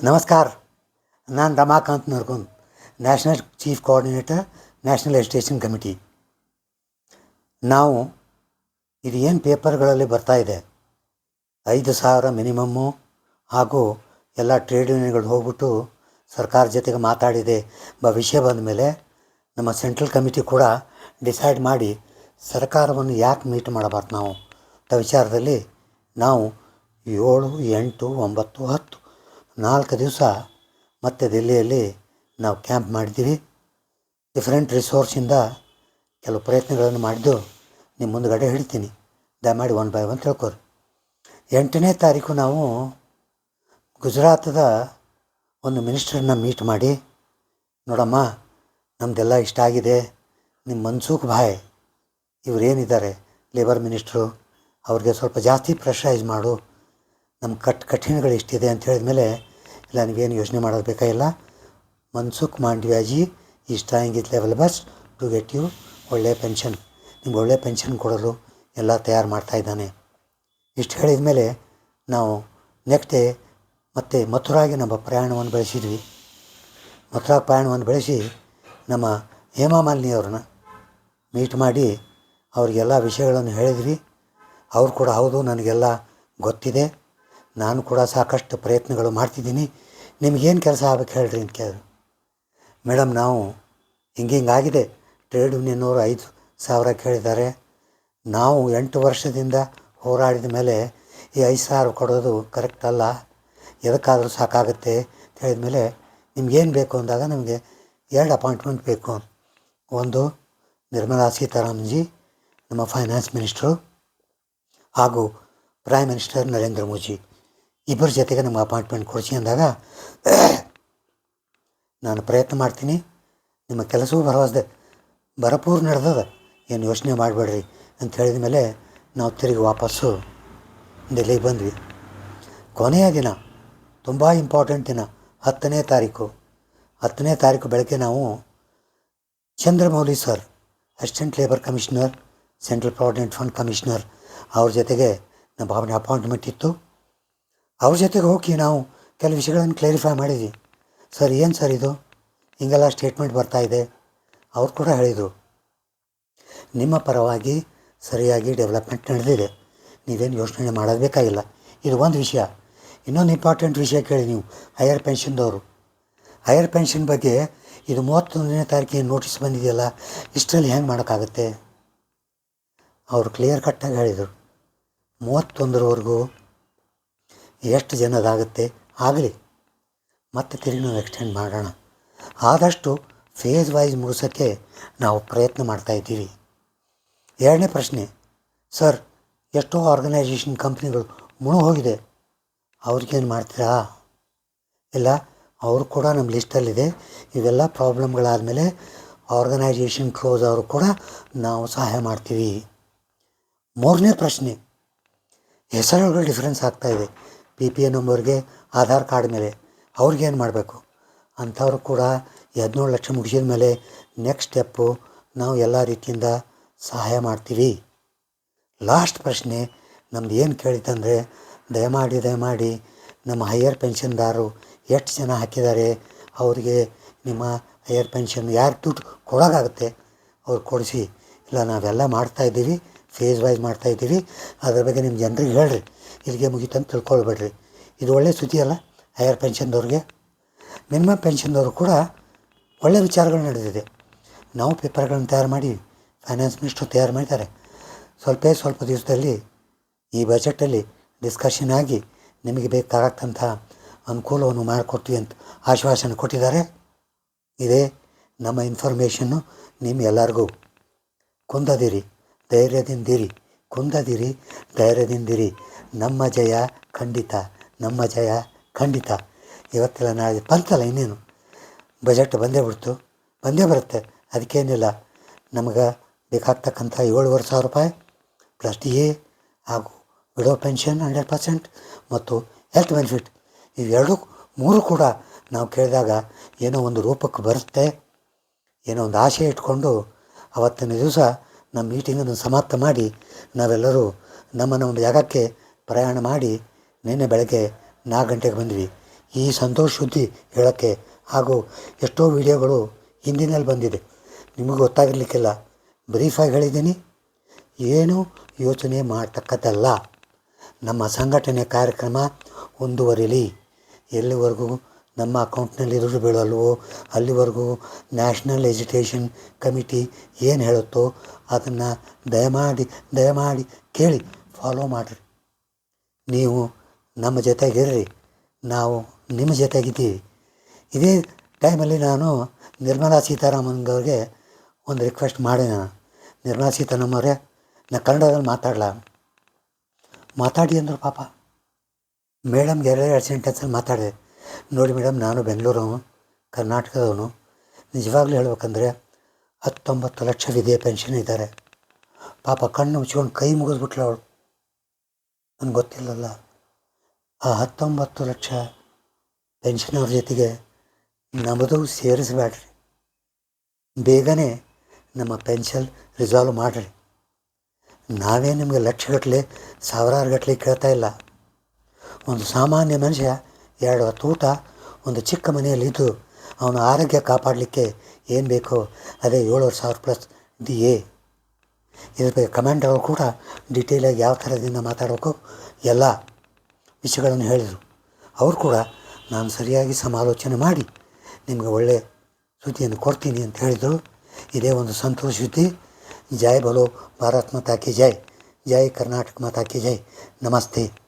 ನಮಸ್ಕಾರ. ನಾನು Ramakant Nargun national chief coordinator national education committee ನಾವು ಇದು ಏನು ಪೇಪರ್ಗಳಲ್ಲಿ ಬರ್ತಾ ಇದೆ? ಐದು ಸಾವಿರ ಮಿನಿಮಮ್ಮು ಹಾಗೂ ಎಲ್ಲ ಟ್ರೇಡ್ ಯೂನಿಯನ್ಗಳು ಹೋಗ್ಬಿಟ್ಟು ಸರ್ಕಾರ ಜೊತೆಗೆ ಮಾತಾಡಿದೆ. ಬ ವಿಷಯ ಬಂದ ಮೇಲೆ ನಮ್ಮ ಸೆಂಟ್ರಲ್ ಕಮಿಟಿ ಕೂಡ ಡಿಸೈಡ್ ಮಾಡಿ ಸರ್ಕಾರವನ್ನು ಯಾಕೆ ಮೀಟ್ ಮಾಡಬಾರ್ದು ನಾವು? ಅಂತ ವಿಚಾರದಲ್ಲಿ ನಾವು ಏಳು ಎಂಟು ಒಂಬತ್ತು ಹತ್ತು ನಾಲ್ಕು ದಿವಸ ಮತ್ತೆ ದಿಲ್ಲಿಯಲ್ಲಿ ನಾವು ಕ್ಯಾಂಪ್ ಮಾಡಿದ್ದೀವಿ. ಡಿಫ್ರೆಂಟ್ ರಿಸೋರ್ಸಿಂದ ಕೆಲವು ಪ್ರಯತ್ನಗಳನ್ನು ಮಾಡಿದ್ದು ನಿಮ್ಮ ಮುಂದುಗಡೆ ಹೇಳ್ತೀನಿ. ದಯಮಾಡಿ ಒನ್ ಬೈ ಒನ್ ತಿಳ್ಕೊರಿ ಎಂಟನೇ ತಾರೀಕು ನಾವು ಗುಜರಾತದ ಒಂದು ಮಿನಿಸ್ಟ್ರನ್ನ ಮೀಟ್ ಮಾಡಿ, ನೋಡಮ್ಮ ನಮ್ಮದೆಲ್ಲ ಇಷ್ಟ ಆಗಿದೆ. ನಿಮ್ಮ ಮನ್ಸೂಖ್ ಭಾಯ್ ಇವರೇನಿದ್ದಾರೆ? ಲೇಬರ್ ಮಿನಿಸ್ಟ್ರು ಅವ್ರಿಗೆ ಸ್ವಲ್ಪ ಜಾಸ್ತಿ ಪ್ರೆಷರೈಸ್ ಮಾಡು. ನಮ್ಮ ಕಟ್ ಕಠಿಣಗಳು ಇಷ್ಟಿದೆ ಅಂತ ಹೇಳಿದ್ಮೇಲೆ ಇಲ್ಲ ನೀವೇನು ಯೋಚನೆ ಮಾಡೋದು ಬೇಕಾಗಿಲ್ಲ Mansukh ಮಾಂಡವ್ಯಾಜಿ trying its level best to get you ಒಳ್ಳೆಯ ಪೆನ್ಷನ್ ನಿಮ್ಗೆ ಒಳ್ಳೆಯ ಪೆನ್ಷನ್ ಕೊಡೋರು ಎಲ್ಲ ತಯಾರು ಮಾಡ್ತಾ ಇದ್ದಾನೆ. ಇಷ್ಟು ಹೇಳಿದ ಮೇಲೆ ನಾವು ನೆಕ್ಸ್ಟ್ ಡೇ ಮತ್ತೆ ಮಥುರಾಗೆ ನಮ್ಮ ಪ್ರಯಾಣವನ್ನು ಬೆಳೆಸಿದ್ವಿ. ಮಥುರಾ ಪ್ರಯಾಣವನ್ನು ಬೆಳೆಸಿ ನಮ್ಮ ಹೇಮಾ ಮಾಲಿನಿ ಅವ್ರನ್ನ ಮೀಟ್ ಮಾಡಿ ಅವ್ರಿಗೆಲ್ಲ ವಿಷಯಗಳನ್ನು ಹೇಳಿದ್ವಿ. ಅವ್ರು ಕೂಡ, ಹೌದು, ನನಗೆಲ್ಲ ಗೊತ್ತಿದೆ. ನಾನು ಕೂಡ ಸಾಕಷ್ಟು ಪ್ರಯತ್ನಗಳು ಮಾಡ್ತಿದ್ದೀನಿ. ನಿಮಗೇನು ಕೆಲಸ ಆಗ್ಬೇಕು ಹೇಳ್ರಿ ಅಂತ ಕೇಳಿದ್ರು. ಮೇಡಮ್ ನಾವು ಹಿಂಗೆ ಹಿಂಗಾಗಿದೆ ಟ್ರೇಡ್ ಯೂನಿಯನ್ನವರು ಐದು ಸಾವಿರ ಕೇಳಿದ್ದಾರೆ. ನಾವು ಎಂಟು ವರ್ಷದಿಂದ ಹೋರಾಡಿದ ಮೇಲೆ ಈ ಐದು ಸಾವಿರ ಕೊಡೋದು ಕರೆಕ್ಟ್ ಅಲ್ಲ. ಎದಕ್ಕಾದರೂ ಸಾಕಾಗುತ್ತೆ ಅಂತ ಹೇಳಿದ್ಮೇಲೆ ನಿಮ್ಗೇನು ಬೇಕು ಅಂದಾಗ ನಮಗೆ ಎರಡು ಅಪಾಯಿಂಟ್ಮೆಂಟ್ ಬೇಕು. ಒಂದು ನಿರ್ಮಲಾ ಸೀತಾರಾಮನ್ಜಿ, ನಮ್ಮ ಫೈನಾನ್ಸ್ ಮಿನಿಸ್ಟ್ರು ಹಾಗೂ ಪ್ರೈಮ್ ಮಿನಿಸ್ಟರ್ ನರೇಂದ್ರ ಮೋದಿ. ಇಬ್ಬರ ಜೊತೆಗೆ ನಮ್ಗೆ ಅಪಾಯಿಂಟ್ಮೆಂಟ್ ಕೊಡಿಸಿ ಅಂದಾಗ, ನಾನು ಪ್ರಯತ್ನ ಮಾಡ್ತೀನಿ. ನಿಮ್ಮ ಕೆಲಸವೂ ಭರವಸೆ, ಭರಪೂರ್ ನಡೆದದ. ಏನು ಯೋಚನೆ ಮಾಡಬೇಡ್ರಿ ಅಂತ ಹೇಳಿದ ಮೇಲೆ ನಾವು ತಿರುಗಿ ವಾಪಸ್ಸು ಡೆಲ್ಲಿಗೆ ಬಂದ್ವಿ. ಕೊನೆಯ ದಿನ, ತುಂಬ ಇಂಪಾರ್ಟೆಂಟ್ ದಿನ, ಹತ್ತನೇ ತಾರೀಕು. ಹತ್ತನೇ ತಾರೀಕು ಬೆಳಗ್ಗೆ ನಾವು Chandramouli sir, assistant labour commissioner, central provident fund commissioner ಅವ್ರ ಜೊತೆಗೆ ನಮ್ಮ ಅಪಾಯಿಂಟ್ಮೆಂಟ್ ಇತ್ತು. ಅವ್ರ ಜೊತೆಗೆ ಹೋಗಿ ನಾವು ಕೆಲವು ವಿಷಯಗಳನ್ನು ಕ್ಲಾರಿಫೈ ಮಾಡಿದ್ವಿ. ಸರ್, ಏನು ಸರ್ ಇದು? ಹಿಂಗೆಲ್ಲ ಸ್ಟೇಟ್ಮೆಂಟ್ ಬರ್ತಾ ಇದೆ. ಅವ್ರು ಕೂಡ ಹೇಳಿದರು. ನಿಮ್ಮ ಪರವಾಗಿ ಸರಿಯಾಗಿ ಡೆವಲಪ್ಮೆಂಟ್ ನಡೆದಿದೆ. ನೀವೇನು ಯೋಚನೆ ಮಾಡೋದು ಇದು ಒಂದು ವಿಷಯ. ಇನ್ನೊಂದು ಇಂಪಾರ್ಟೆಂಟ್ ವಿಷಯ ಕೇಳಿ ನೀವು. ಹೈಯರ್ ಪೆನ್ಷನ್ದವರು. ಹೈಯರ್ ಪೆನ್ಷನ್ ಬಗ್ಗೆ ಇದು ಮೂವತ್ತೊಂದನೇ ತಾರೀಕಿಗೆ ನೋಟಿಸ್ ಬಂದಿದೆಯಲ್ಲ, ಇಷ್ಟರಲ್ಲಿ ಹೆಂಗೆ ಮಾಡೋಕ್ಕಾಗತ್ತೆ? ಅವರು ಕ್ಲಿಯರ್ ಕಟ್ಟಾಗಿ ಹೇಳಿದರು. ಮೂವತ್ತೊಂದರವರೆಗೂ ಎಷ್ಟು ಜನದಾಗುತ್ತೆ? ಆಗಲಿ. ಮತ್ತೆ ತಿರುಗಿ ನಾವು ಎಕ್ಸ್ಟೆಂಡ್ ಮಾಡೋಣ. ಆದಷ್ಟು ಫೇಸ್ ವೈಸ್ ಮುಗಿಸೋಕ್ಕೆ ನಾವು ಪ್ರಯತ್ನ ಮಾಡ್ತಾಯಿದ್ದೀವಿ ಎರಡನೇ ಪ್ರಶ್ನೆ, ಸರ್, ಎಷ್ಟೋ ಆರ್ಗನೈಸೇಷನ್ ಕಂಪ್ನಿಗಳು ಮುಳು ಹೋಗಿದೆ. ಅವ್ರಿಗೇನು ಮಾಡ್ತೀರಾ? ಇಲ್ಲ, ಅವರು ಕೂಡ ನಮ್ಮ ಲಿಸ್ಟಲ್ಲಿದೆ ಇವೆಲ್ಲ ಪ್ರಾಬ್ಲಮ್ಗಳಾದಮೇಲೆ ಆರ್ಗನೈಜೇಷನ್ ಕ್ಲೋಸ್ ಅವರು ಕೂಡ ನಾವು ಸಹಾಯ ಮಾಡ್ತೀವಿ. ಮೂರನೇ ಪ್ರಶ್ನೆ, ಹೆಸರುಗಳು ಡಿಫ್ರೆನ್ಸ್ ಆಗ್ತಾಯಿದೆ ಪಿ ಪಿ ಎನ್ ನಂಬರ್ಗೆ ಆಧಾರ್ ಕಾರ್ಡ್ ಮೇಲೆ ಅವ್ರಿಗೇನು ಮಾಡಬೇಕು? ಅಂಥವ್ರು ಕೂಡ ಹದಿನೇಳು ಲಕ್ಷ ಮುಗಿಸಿದ ಮೇಲೆ ನೆಕ್ಸ್ಟ್ ಸ್ಟೆಪ್ಪು ನಾವು ಎಲ್ಲ ರೀತಿಯಿಂದ ಸಹಾಯ ಮಾಡ್ತೀವಿ. ಲಾಸ್ಟ್ ಪ್ರಶ್ನೆ, ನಮ್ದು ಏನು ಕೇಳಿತಂದರೆ ದಯಮಾಡಿ ದಯಮಾಡಿ ನಮ್ಮ ಹೈಯರ್ ಪೆನ್ಷನ್ದಾರರು ಎಷ್ಟು ಜನ ಹಾಕಿದ್ದಾರೆ, ಅವರಿಗೆ ನಿಮ್ಮ ಹೈಯರ್ ಪೆನ್ಷನ್ ಯಾರು ದುಡ್ಡು ಕೊಡೋಕ್ಕಾಗುತ್ತೆ ಅವ್ರು ಕೊಡಿಸಿ. ಇಲ್ಲ, ನಾವೆಲ್ಲ ಮಾಡ್ತಾಯಿದ್ದೀವಿ ಫೇಸ್ ವೈಸ್ ಮಾಡ್ತಾಯಿದ್ದೀವಿ ಅದ್ರ ಬಗ್ಗೆ ನಿಮ್ಮ ಜನರಿಗೆ ಹೇಳ್ರಿ. ಇಲ್ಲಿಗೆ ಮುಗಿತಂತ ತಿಳ್ಕೊಳ್ಬೇಡ್ರಿ ಇದು ಒಳ್ಳೆಯ ಸುದ್ದಿ ಅಲ್ಲ ಹೈಯರ್ ಪೆನ್ಷನ್ದವ್ರಿಗೆ ಮಿನಿಮಮ್ ಪೆನ್ಷನ್ದವರು ಕೂಡ ಒಳ್ಳೆಯ ವಿಚಾರಗಳು ನಡೆದಿದೆ. ನಾವು ಪೇಪರ್ಗಳನ್ನು ತಯಾರು ಮಾಡಿ ಫೈನಾನ್ಸ್ ಮಿನಿಸ್ಟ್ರು ತಯಾರು ಮಾಡಿದ್ದಾರೆ. ಸ್ವಲ್ಪ ಸ್ವಲ್ಪ ದಿವಸದಲ್ಲಿ ಈ ಬಜೆಟಲ್ಲಿ ಡಿಸ್ಕಷನ್ ಆಗಿ ನಿಮಗೆ ಬೇಕಾಗತ್ತಂಥ ಅನುಕೂಲವನ್ನು ಮಾಡಿಕೊಡ್ತೀವಿ ಅಂತ ಆಶ್ವಾಸನೆ ಕೊಟ್ಟಿದ್ದಾರೆ. ಇದೇ ನಮ್ಮ ಇನ್ಫಾರ್ಮೇಷನ್ನು ನಿಮ್ಮ ಎಲ್ಲರಿಗೂ ಕುಂದದಿರಿ ಧೈರ್ಯದಿಂದಿರಿ ಕುಂದದಿರಿ ಧೈರ್ಯದಿಂದಿರಿ ನಮ್ಮ ಜಯ ಖಂಡಿತ, ನಮ್ಮ ಜಯ ಖಂಡಿತ. ಇವತ್ತೆಲ್ಲ ನಾಳೆ ಬಂತಲ್ಲ ಇನ್ನೇನು? ಬಜೆಟ್ ಬಂದೇ ಬಿಡ್ತು, ಬಂದೇ ಬರುತ್ತೆ. ಅದಕ್ಕೇನಿಲ್ಲ, ನಮಗೆ ಬೇಕಾಗ್ತಕ್ಕಂಥ ಏಳುವರೆ ಸಾವಿರ ರೂಪಾಯಿ ಪ್ಲಸ್ ಡಿ ಎ ಹಾಗೂ ವಿಡೋ ಪೆನ್ಷನ್ ಹಂಡ್ರೆಡ್ ಪರ್ಸೆಂಟ್ ಮತ್ತು ಹೆಲ್ತ್ ಬೆನಿಫಿಟ್ ಇವೆರಡು ಮೂರು ಕೂಡ ನಾವು ಕೇಳಿದಾಗ ಏನೋ ಒಂದು ರೂಪಕ್ಕೆ ಬರುತ್ತೆ. ಏನೋ ಒಂದು ಆಸೆ ಇಟ್ಕೊಂಡು ಅವತ್ತಿನ ದಿವಸ ನಮ್ಮ ಮೀಟಿಂಗನ್ನು ಸಮಾಪ್ತ ಮಾಡಿ ನಾವೆಲ್ಲರೂ ನಮ್ಮ ನಮ್ಮ ಜಾಗಕ್ಕೆ ಪ್ರಯಾಣ ಮಾಡಿ ನಿನ್ನೆ ಬೆಳಗ್ಗೆ ನಾಲ್ಕು ಗಂಟೆಗೆ ಬಂದ್ವಿ. ಈ ಸಂತೋಷ ಸುದ್ದಿ ಹೇಳೋಕ್ಕೆ ಹಾಗೂ ಎಷ್ಟೋ ವಿಡಿಯೋಗಳು ಹಿಂದಿನಲ್ಲಿ ಬಂದಿದೆ. ನಿಮಗೆ ಗೊತ್ತಾಗಿರ್ಲಿಕ್ಕಿಲ್ಲ. ಬ್ರೀಫಾಗಿ ಹೇಳಿದ್ದೀನಿ. ಏನು ಯೋಚನೆ ಮಾಡ್ತಕ್ಕದ್ದಲ್ಲ. ನಮ್ಮ ಸಂಘಟನೆ ಕಾರ್ಯಕ್ರಮ ಮುಂದುವರಿಲಿ ಎಲ್ಲಿವರೆಗೂ ನಮ್ಮ ಅಕೌಂಟ್ನಲ್ಲಿ ದುಡ್ಡು ಬೀಳಲ್ವೋ, ಅಲ್ಲಿವರೆಗೂ ನ್ಯಾಷನಲ್ ಎಜುಕೇಷನ್ ಕಮಿಟಿ ಏನು ಹೇಳುತ್ತೋ ಅದನ್ನು ದಯಮಾಡಿ ದಯಮಾಡಿ ಕೇಳಿ, ಫಾಲೋ ಮಾಡಿರಿ. ನೀವು ನಮ್ಮ ಜೊತೆಗಿರ್ರಿ. ನಾವು ನಿಮ್ಮ ಜೊತೆಗಿದ್ದೀವಿ. ಇದೇ ಟೈಮಲ್ಲಿ ನಾನು ನಿರ್ಮಲಾ ಸೀತಾರಾಮನ್ಗವ್ರಿಗೆ ಒಂದು ರಿಕ್ವೆಸ್ಟ್ ಮಾಡಿ ನಾನು. ನಿರ್ಮಲಾ ಸೀತಾರಾಮನ್ ಅವರೇ ನಾನು ಕನ್ನಡದಲ್ಲಿ ಮಾತಾಡಲ? ಮಾತಾಡಿ ಅಂದರು ಪಾಪ. ಮೇಡಮ್ಗೆ ಎರಡು ಸೆಂಟೆನ್ಸಲ್ಲಿ ಮಾತಾಡಿದೆ. ನೋಡಿ ಮೇಡಮ್, ನಾನು ಬೆಂಗಳೂರವನು, ಕರ್ನಾಟಕದವನು. ನಿಜವಾಗ್ಲೂ ಹೇಳ್ಬೇಕಂದ್ರೆ ಹತ್ತೊಂಬತ್ತು ಲಕ್ಷ ವಿದ್ಯೆ ಪೆನ್ಷನ್ ಇದ್ದಾರೆ. ಪಾಪ ಕಣ್ಣು ಮುಚ್ಕೊಂಡು ಕೈ ಮುಗಿದ್ಬಿಟ್ಲು ಅವಳು. ನನಗೆ ಗೊತ್ತಿಲ್ಲಲ್ಲ. ಆ ಹತ್ತೊಂಬತ್ತು ಲಕ್ಷ ಪೆನ್ಷನ್ ಅವ್ರ ಜೊತೆಗೆ ನಮ್ಮದು ಸೇರಿಸಬೇಡ್ರಿ. ಬೇಗನೆ ನಮ್ಮ ಪೆನ್ಷನ್ ರಿಸಾಲ್ವ್ ಮಾಡಿರಿ. ನಾವೇ ನಿಮಗೆ ಲಕ್ಷಗಟ್ಟಲೆ ಸಾವಿರಾರು ಗಟ್ಟಲೆ ಕೇಳ್ತಾ ಇಲ್ಲ. ಒಂದು ಸಾಮಾನ್ಯ ಮನುಷ್ಯ ಎರಡು ಹೊತ್ತು ಊಟ, ಒಂದು ಚಿಕ್ಕ ಮನೆಯಲ್ಲಿ ಇದ್ದು ಅವನ ಆರೋಗ್ಯ ಕಾಪಾಡಲಿಕ್ಕೆ ಏನು ಬೇಕೋ ಅದೇ ಏಳುವರೆ ಸಾವಿರ ಪ್ಲಸ್ ದಿ ಎ ಬಗ್ಗೆ ಕಮೆಂಟ್ಗಳು ಕೂಡ ಡಿಟೇಲಾಗಿ ಯಾವ ಥರದಿಂದ ಮಾತಾಡಬೇಕು ಎಲ್ಲ ವಿಷಯಗಳನ್ನು ಹೇಳಿದರು. ಅವರು ಕೂಡ ನಾನು ಸರಿಯಾಗಿ ಸಮಾಲೋಚನೆ ಮಾಡಿ ನಿಮಗೆ ಒಳ್ಳೆಯ ಸುದ್ದಿಯನ್ನು ಕೊಡ್ತೀನಿ ಅಂತ ಹೇಳಿದರು. ಇದೇ ಒಂದು ಸಂತೋಷ ಸುದ್ದಿ. ಜೈ ಬಲೋ ಭಾರತ್ ಮಾತಾಕೆ ಜಯ್ ಜೈ. ಕರ್ನಾಟಕ ಮಾತಾಕೆ ಜಯ್ ನಮಸ್ತೆ.